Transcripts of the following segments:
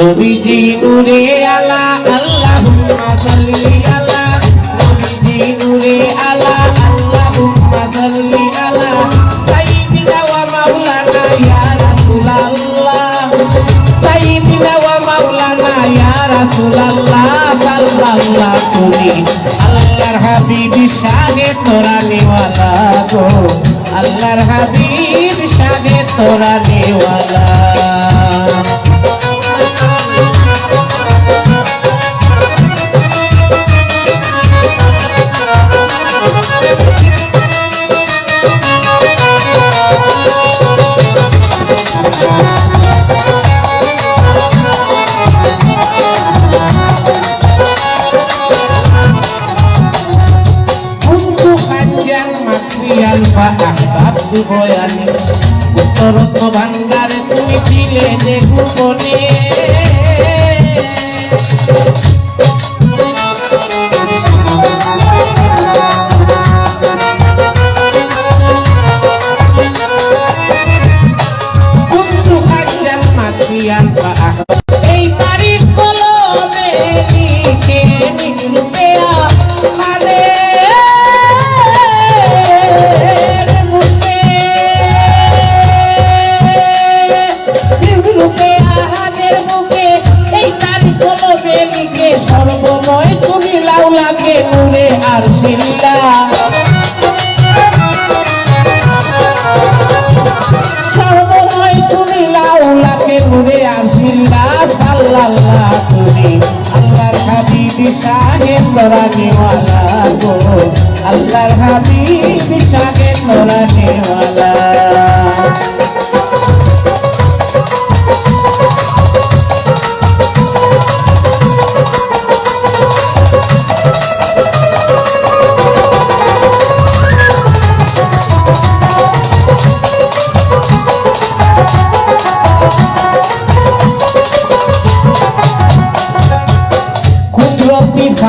নবীজি নূরে আলা, আল্লাহুম্মা সাল্লি আলা, নবীজি নূরে আলা, আল্লাহুম্মা সাল্লি আলা সাইয়্যিদিনা ওয়া মাওলানা ইয়া রাসূলুল্লাহ সাইয়্যিদিনা ওয়া মাওলানা ইয়া রাসূলুল্লাহ, সাল্লাল্লাহু তুমি আল্লাহর হাবিব শাহে তোরা নেওয়ালা গো, আল্লাহর হাবিব শাহে তোরা নেওয়ালা pak ahbab boyani উত্তরত্ন ভান্ডারে তুমি ছিলে যে গোপনে সর্বময় তুমি লাউলাকে নুরে আর শিল্লা সর্বময় তুমি লাউলাকে ঘুরে আসিল্লা সাল্লাল্লাহ তুমি আল্লাহর হাবিবি শাহের গো। আল্লাহর হাবিবি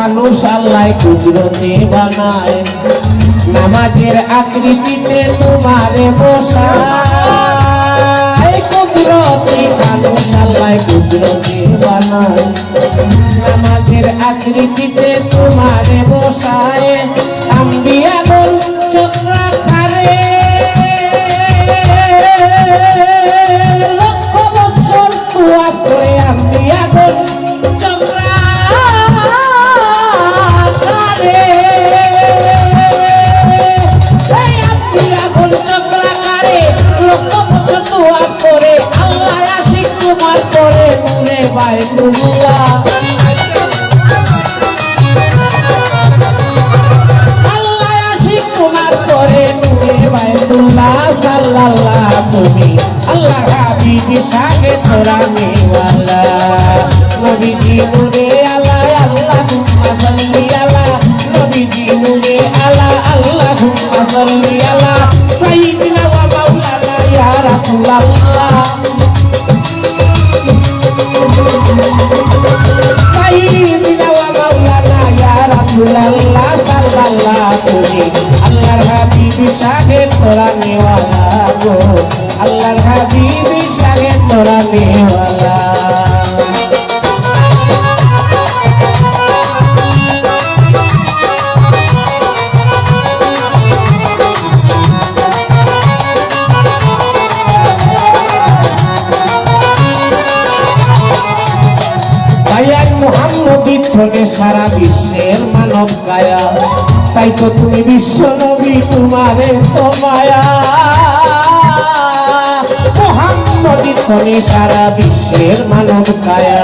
ফানুস আল্লাহ কুদরতে বানায়। নামাজের আকৃতিতে তোমারে বসায়। কুদরতি মানুষ আল্লাহ কুদরতে বানায়। নামাজের আকৃতিতে তোমারে বসায়। বাইতুল্লাহ সাল্লাল্লাহ তুমি আল্লাহ হাবিবি সাগে তোরা নেওয়ালা নবীজি নূরে আলা আল্লাহুম্মা সাল্লি আলা। নবীজি নূরে আলা। শাহে তোরা নেওয়ালা ভাইয়ার মুহাম্মদী ধনে সারা বিশ্বের মানব কায়া। তাই তো তুমি বিশ্ব নবী, তোমারে তো মায়া। মুহাম্মদী তুমি সারা বিশ্বের মানব কায়া।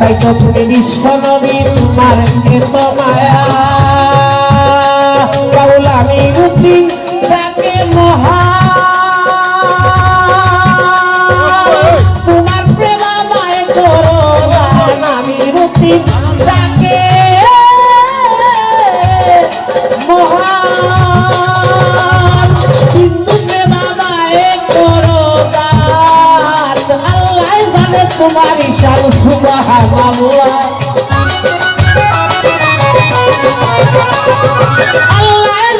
তাই তো তুমি বিশ্ব নবীন তোমার এত মায়া। তোমার ঈশান সুবাহ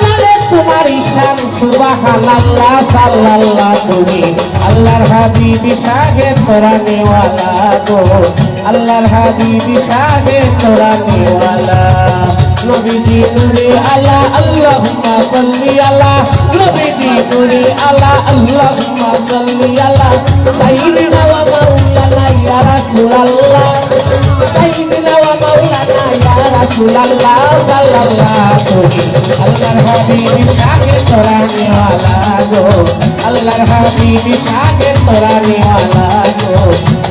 জানে তোমার ঈশান সুবাহান আল্লাহ সাল্লাল্লাহ তুমি আল্লাহ আল্লাহর হাবিবি শাহে তোরা নেওয়ালা গো। আল্লাহর হাবিবি শাহে তোরা নেওয়ালা নবীজি নূরে আলা, আল্লাহুম্মা সাল্লি আলা। নবীজি নূরে আলা, আল্লাহুম্মা সাল্লি আলা। সাইয়্যিদিনা রাসূলুল্লাহ সাল্লাল্লাহু আল্লাহর হাবিবি শাহে তোরা নেওয়ালা গো আল্লাহর হাবিবি শাহে তোরা নেওয়ালা গো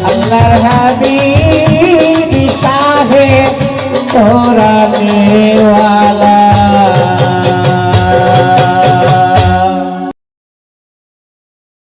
আল্লাহর হাবিবি শাহে তোরা নেওয়ালা